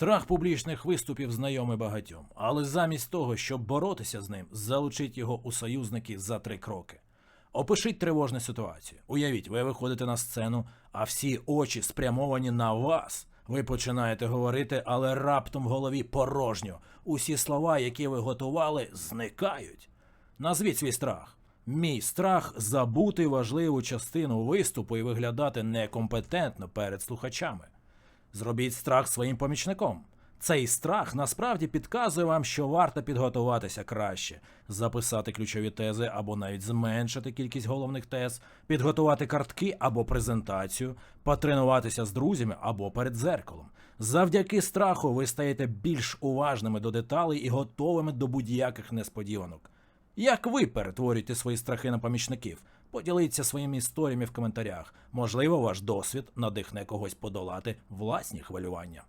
Страх публічних виступів знайомий багатьом, але замість того, щоб боротися з ним, залучіть його у союзники за три кроки. Опишіть тривожну ситуацію. Уявіть, ви виходите на сцену, а всі очі спрямовані на вас. Ви починаєте говорити, але раптом в голові порожньо. Усі слова, які ви готували, зникають. Назвіть свій страх. Мій страх забути важливу частину виступу і виглядати некомпетентно перед слухачами. Зробіть страх своїм помічником. Цей страх насправді підказує вам, що варто підготуватися краще, записати ключові тези або навіть зменшити кількість головних тез, підготувати картки або презентацію, потренуватися з друзями або перед зеркалом. Завдяки страху ви стаєте більш уважними до деталей і готовими до будь-яких несподіванок. Як ви перетворюєте свої страхи на помічників? Поділіться своїми історіями в коментарях. Можливо, ваш досвід надихне когось подолати власні хвилювання.